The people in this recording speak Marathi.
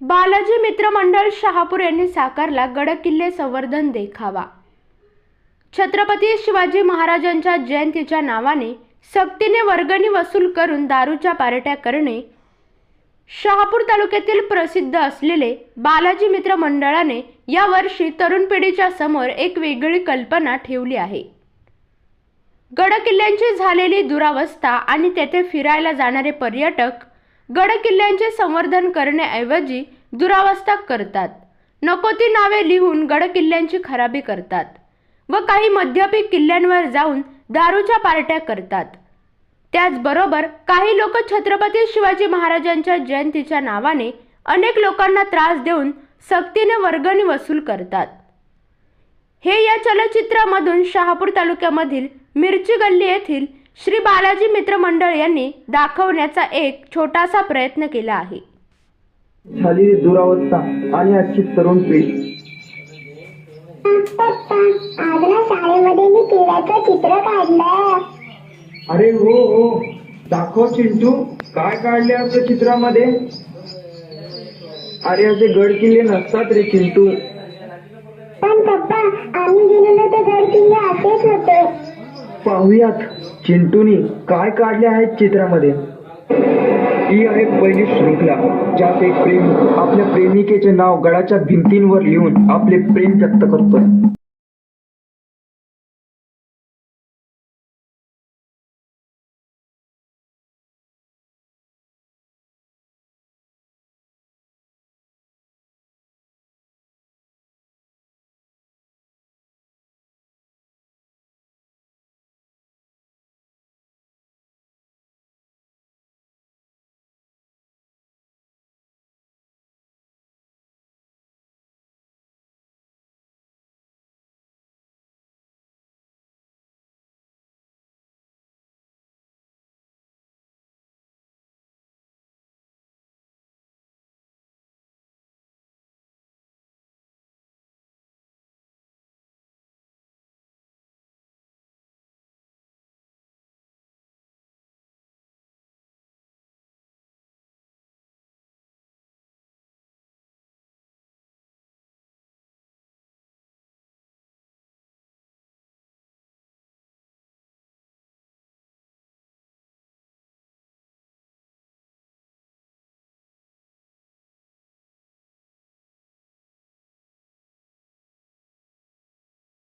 बालाजी मित्रमंडळ शहापूर यांनी साकारला गडकिल्ले संवर्धन देखावा. छत्रपती शिवाजी महाराजांच्या जयंतीच्या नावाने सक्तीने वर्गणी वसूल करून दारूच्या पार्ट्या करणे शहापूर तालुक्यातील प्रसिद्ध असलेले बालाजी मित्र मंडळाने यावर्षी तरुण पिढीच्या समोर एक वेगळी कल्पना ठेवली आहे. गडकिल्ल्यांची झालेली दुरावस्था आणि तेथे फिरायला जाणारे पर्यटक गडकिल्ल्यांचे संवर्धन करण्याऐवजी दुरावस्था करतात. नको ती नावे लिहून गडकिल्ल्यांची खराबी करतात व काही मध्यपी किल्ल्यांवर जाऊन दारूच्या पार्ट्या करतात. त्याचबरोबर काही लोक छत्रपती शिवाजी महाराजांच्या जयंतीच्या नावाने अनेक लोकांना त्रास देऊन सक्तीने वर्गणी वसूल करतात. हे या चलचित्रामधून शहापूर तालुक्यामधील मिरची गल्ली येथील श्री बालाजी मित्र मंडळ यांनी दाखवण्याचा एक छोटासा प्रयत्न केला आहे. झालेली दुरावस्था आणि आजची तरुण पिढी. पप्पा आज ना शाळेमध्ये मी किल्ल्याचं चित्र काढलं अरे हो हो. दाखव चिंटू काय काढले आपल्या चित्रामध्ये? अरे असे गड किल्ले नसतात रे चिंटू. पण पप्पा आम्ही गेलेलो ते गड किल्ले असेच होते. पाहूयात चिंटूनी काय काढले आहेत चित्रामध्ये? ही आहे पहिली शृंखला ज्यात एक प्रेमी आपल्या प्रेमिकेचे नाव गडाच्या भिंतींवर लिहून आपले प्रेम व्यक्त करतो